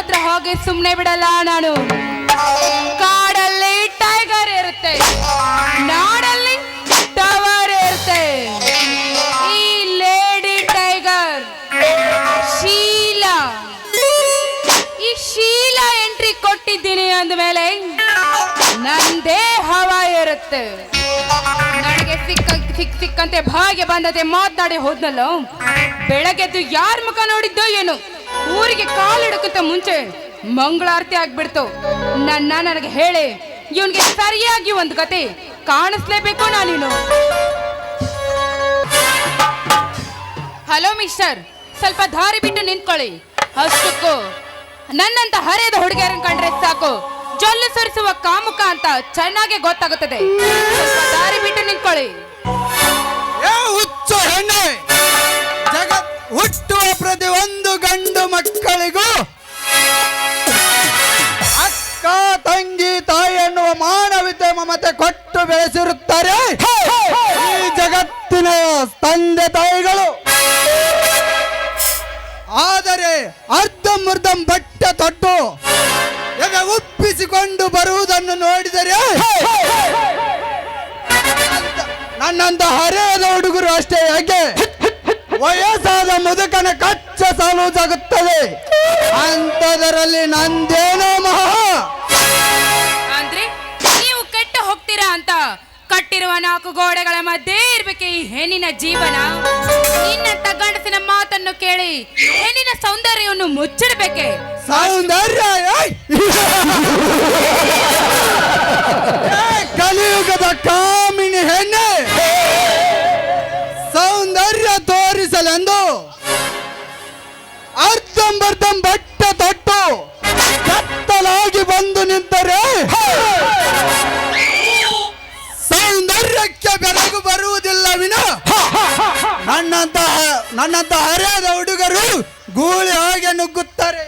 ಮಾತನಾಡಿ ಹೋಗಿ ಸುಮ್ಮನೆ ಬಿಡಲ್ಲ ನಾನು. ಕಾಡಲ್ಲಿ ಟೈಗರ್ ಇರುತ್ತೆ. ನಾಡಲ್ಲಿ ಟವರ್ ಇರುತ್ತೆ. ಈ ಲೇಡಿ ಟೈಗರ್ ಶೀಲಾ. ಈ ಶೀಲಾ ಎಂಟ್ರಿ ಕೊಟ್ಟಿದ್ದೀನಿ ಅಂದಮೇಲೆ ನಂದೇ ಹವ ಇರುತ್ತೆ. ನನಗೆ ಸಿಕ್ಕ, ಸಿಕ್, ಸಿಕ್ಕಂತೆ ಭಾಗ್ಯ ಬಂದದೆ ಮಾತನಾಡಿ ಹೋದ್ನಲ್ಲ? ಬೆಳಗ್ಗೆದ್ದು ಯಾರ ಮುಖ ನೋಡಿದ್ದೋ ಏನು? ಊರಿಗೆ ಕಾಲಿಡಕ್ಕಿಂತ ಮುಂಚೆ ಮಂಗಳಾರತಿ ಆಗ್ಬಿಡ್ತು. ನನ್ನ ನನಗೆ ಹೇಳಿ, ಇವನ್ಗೆ ಸರಿಯಾಗಿ ಒಂದು ಕತೆ ಕಾಣಿಸ್ಲೇಬೇಕು ನಾನಿನು. ಹಲೋ ಮಿಸ್ಟರ್, ಸ್ವಲ್ಪ ದಾರಿ ಬಿಟ್ಟು ನಿಂತ್ಕೊಳ್ಳಿ. ಅಷ್ಟಕ್ಕೂ, ನನ್ನಂತ ಹರಿಯದ ಹುಡುಗಿಯರನ್ನು ಕಂಡ್ರೆ ಸಾಕು. ಜೊಲ್ಲು ಸುರಿಸುವ ಕಾಮುಕ ಅಂತ ಚೆನ್ನಾಗಿ ಗೊತ್ತಾಗುತ್ತದೆ. ದಾರಿ ಬಿಟ್ಟು ನಿಂತ್ಕೊಳ್ಳಿ. ಹುಚ್ಚು ಹುಟ್ಟುವ ಪ್ರತಿಯೊಂದು ಗಂಡು ಮಕ್ಕಳಿಗೂ ಅಕ್ಕ, ತಂಗಿ, ತಾಯಿ ಎನ್ನುವ ಮಾನವೀಯತೆ ಮಮತೆ ಕೊಟ್ಟು ಬೆಳೆಸಿರುತ್ತಾರೆ. ಈ ಜಗತ್ತಿನ ತಂದೆ ತಾಯಿಗಳು. ಆದರೆ ಅರ್ಧಂಬರ್ಧಂ ಬಟ್ಟೆ ತೊಟ್ಟು ಒಪ್ಪಿಸಿಕೊಂಡು ಬರುವುದನ್ನು ನೋಡಿದರೆ ನನ್ನಂತ- ಹರೆಯದ ಹುಡುಗರು ಅಷ್ಟೇ ಯಾಕೆ ವಯಸ್ಸಾದ ಮುದುಕನ ಕಚ್ಚ ಸಾಲು ಜಾಗುತ್ತದೆ. ಅಂತದರಲ್ಲಿ ನಂದೇನೋ ಮಹಾ. ಅಂದ್ರೆ ನೀವು ಕೆಟ್ಟ ಹೋಗ್ತೀರಾ ಅಂತ? ಕಟ್ಟಿರುವ ನಾಲ್ಕು ಗೋಡೆಗಳ ಮಧ್ಯೆ ಇರ್ಬೇಕು ಈ ಹೆಣ್ಣಿನ ಜೀವನ. ನಿನ್ನ ಗಂಡಸಿನ ಮಾತನ್ನು ಕೇಳಿ ಹೆಣ್ಣಿನ ಸೌಂದರ್ಯವನ್ನು ಮುಚ್ಚಿಡ್ಬೇಕೆ? ಸೌಂದರ್ಯ ಏಯ್! ಏ, ಕಲಿಯುಗದ ಕಾಮಿನಿ ಹೆಣ್ಣೆ! ಬಂದು ನಿಂತರೆ ಸೌಂದರ್ಯಕ್ಕೆ ಬೆರಗು ಬರುವುದಿಲ್ಲ ವಿನ. ನನ್ನಂತ ನನ್ನಂತ ಹರಿಯದ ಹುಡುಗರು ಗೂಳಿ ಹಾಗೆ ನುಗ್ಗುತ್ತಾರೆ.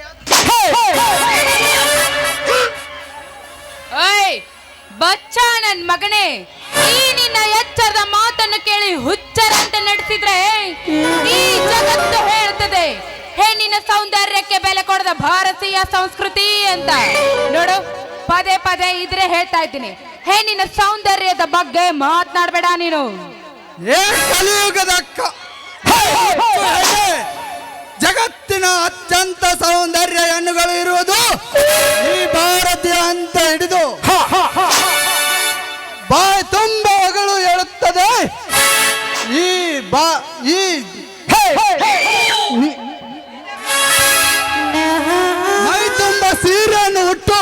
ಬಚ್ಚ ನನ್ ಮಗನೇ, ಈ ನಿನ್ನ ಎಚ್ಚರದ ಮಾತನ್ನು ಕೇಳಿ ಹುಚ್ಚರಂತೆ ನಡೆಸಿದ್ರೆ ಈ ಜಗತ್ತು ಹೇಳ್ತದೆ ಹೆಣ್ಣಿನ ಸೌಂದರ್ಯಕ್ಕೆ ಬೆಲೆ ಕೊಡದ ಭಾರತೀಯ ಸಂಸ್ಕೃತಿ ಅಂತ. ನೋಡು ಪದೇ ಪದೇ ಇದ್ರೆ ಹೇಳ್ತಾ ಇದ್ದೀನಿ. ಹೆಣ್ಣಿನ ಸೌಂದರ್ಯದ ಬಗ್ಗೆ ಮಾತನಾಡಬೇಡ ನೀನು. ಏ ಕಲಿಯುಗದ ಜಗತ್ತಿನ ಅತ್ಯಂತ ಸೌಂದರ್ಯ ಹೆಣ್ಣುಗಳು ಇರುವುದು ಈ ಭಾರತೀಯ ಅಂತ ಹಿಡಿದು ಬಾಯ್ ತುಂಬ ಹೊಗಳು ಹೇಳುತ್ತದೆ ಈ ಬಾ ಈ ಸೀರೆಯನ್ನು ಉಟ್ಟು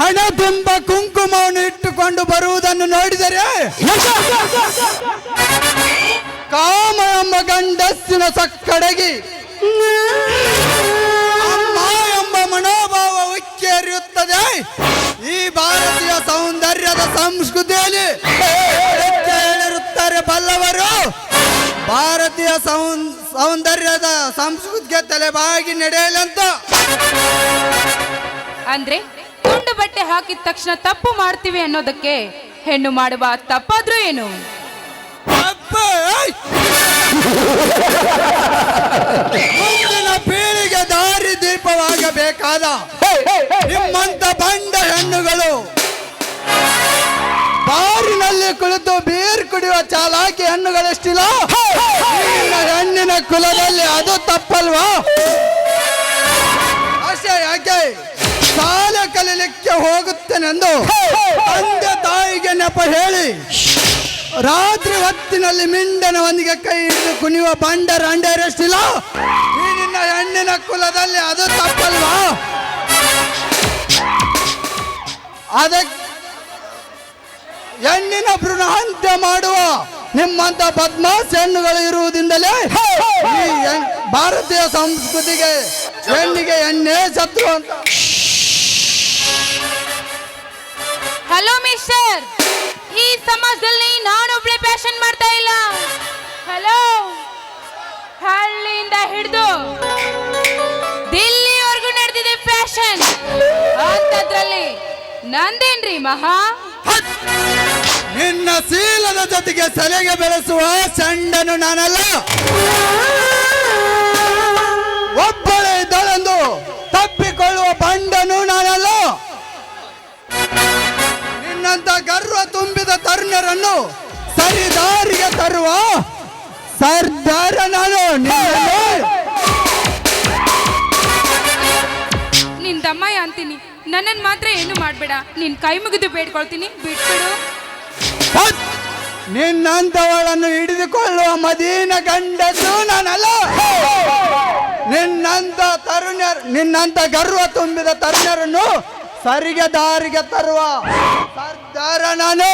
ಹಣ ತುಂಬ ಕುಂಕುಮವನ್ನು ಇಟ್ಟುಕೊಂಡು ಬರುವುದನ್ನು ನೋಡಿದರೆ ಕಾಮ ಎಂಬ ಗಂಡಸ್ಸಿನ ಸಕ್ಕಡಗಿ ಅಮ್ಮ ಎಂಬ ಮನೋಭಾವ ಉಕ್ಕೇರಿಯುತ್ತದೆ ಈ ಭಾರತೀಯ ಸೌಂದರ್ಯದ ಸಂಸ್ಕೃತಿಯಲ್ಲಿ ಬಲ್ಲವರು? ಭಾರತೀಯ ಸೌಂದರ್ಯದ ಸಂಸ್ಕೃತಿಗೆ ತಲೆಬಾಗಿ ನಡೆಯಲಂತ. ಅಂದ್ರೆ ತುಂಡು ಬಟ್ಟೆ ಹಾಕಿದ ತಕ್ಷಣ ತಪ್ಪು ಮಾಡ್ತೀವಿ ಅನ್ನೋದಕ್ಕೆ ಹೆಣ್ಣು ಮಾಡುವ ತಪ್ಪಾದ್ರೂ ಏನು! ಮುಂದಿನ ಪೀಳಿಗೆ ದಾರಿ ದೀಪವಾಗಬೇಕಾದ. ನಿಮ್ಮಂತ ಬಂಡ ಬಾರಿನಲ್ಲಿ ಕುಳಿತು ಬೀರ್ ಕುಡಿಯುವ ಚಾಲಾಕಿ ಹಣ್ಣುಗಳೆಷ್ಟಿಲ್ಲ? ಹಣ್ಣಿನ ಕುಲದಲ್ಲಿ ಅದು ತಪ್ಪಲ್ವಾ? ಅಷ್ಟೇ ಯಾಕೆ? ಶಾಲೆ ಕಲೀಲಿಕ್ಕೆ ಹೋಗುತ್ತೇನೆಂದು ತಂದೆ ತಾಯಿಗೆ ನೆಪ ಹೇಳಿ. ರಾತ್ರಿ ಹೊತ್ತಿನಲ್ಲಿ ಮಿಂಡನ ಒಂದಿಗೆ ಕೈ ಹಿಡಿದು ಕುಣಿಯುವ ಬಂಡರ ಅಂಡರಷ್ಟಿಲ್ಲ? ಈ ನಿನ್ನ ಹೆಣ್ಣಿನ ಕುಲದಲ್ಲಿ ಅದು ತಪ್ಪಲ್ವಾ? ಅದಕ್ಕೆ ಹೆಣ್ಣಿನ ಭ್ರೂಣಹತ್ಯೆ ಮಾಡುವ ನಿಮ್ಮಂತ ಬದ್ಮಾಸ್ ಹೆಣ್ಣುಗಳು ಇರುವುದಿಂದಲೇ ಈ ಭಾರತೀಯ ಸಂಸ್ಕೃತಿಗೆ ಹೆಣ್ಣಿಗೆ ಎಣ್ಣೆ ಶತ್ರು ಅಂತ. ಹಲೋ ಮಿಸ್ಟರ್ ಈ ಸಮಾಜದಲ್ಲಿ ನಾನೊಬ್ಳೆ ಫ್ಯಾಷನ್ ಮಾಡ್ತಾ ಇಲ್ಲ. ಹಲೋ ಹಳ್ಳಿಯಿಂದ ಹಿಡಿದು ನಂದೇನ್ರಿ ಮಹಾ? ನಿನ್ನ ಶೀಲದ ಜೊತೆಗೆ ಸೆಲೆಗೆ ಬೆಳೆಸುವ ಚಂಡನು ನಾನಲ್ಲ. ಒಬ್ಬಳೇ ಇದ್ದಳೆಂದು ತಪ್ಪಿಕೊಳ್ಳುವ ಬಂಡನು ನಾನಲ್ಲ. ನಿನ್ನಂತ ಗರ್ವ ತುಂಬಿದ ತರುಣರನ್ನು ಸರಿದಾರಿಗೆ ತರುವ ಸರ್ದಾರ ನಾನು. ನಿನ್ನ ನಿನ್ ದಮ್ಮಯ್ಯ ಅಂತೀನಿ. ನನ್ನನ್ ಮಾತ್ರ ಏನು ಮಾಡಬೇಡ. ನಿನ್ ಕೈ ಮುಗಿದು ಬೇಡ್ಕೊಳ್ತೀನಿ. ಬಿಟ್ಬಿಡು. ನಿನ್ನಂಥವಳನ್ನು ನಿನ್ನಂತವಳನ್ನು ಹಿಡಿದುಕೊಳ್ಳುವ ಮದೀನ ಗಂಡದ್ದು ನಾನಲ್ಲ. ನಿನ್ನಂತ ತರುಣ ನಿನ್ನಂತ ಗರ್ವ ತುಂಬಿದ ತರುಣರನ್ನು ಸರಿಗೆ ದಾರಿಗೆ ತರುವ ಸರ್ದಾರ ನಾನು.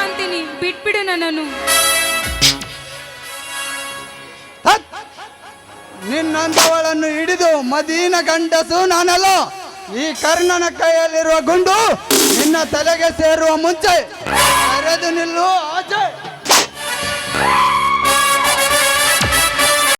ಅಂತೀನಿ ಬಿಟ್ಬಿಡು ನನ್ನನ್ನು. ನಿನ್ನಂತವಳನ್ನು ಹಿಡಿದು ಮದೀನ ಗಂಡಸು ನಾನಲ್ಲ. ಈ ಕರ್ಣನ ಕೈಯಲ್ಲಿರುವ ಗುಂಡು ನಿನ್ನ ತಲೆಗೆ ಸೇರುವ ಮುಂಚೆ ಕರೆದು ನಿಲ್ಲು, ಆಚೆ.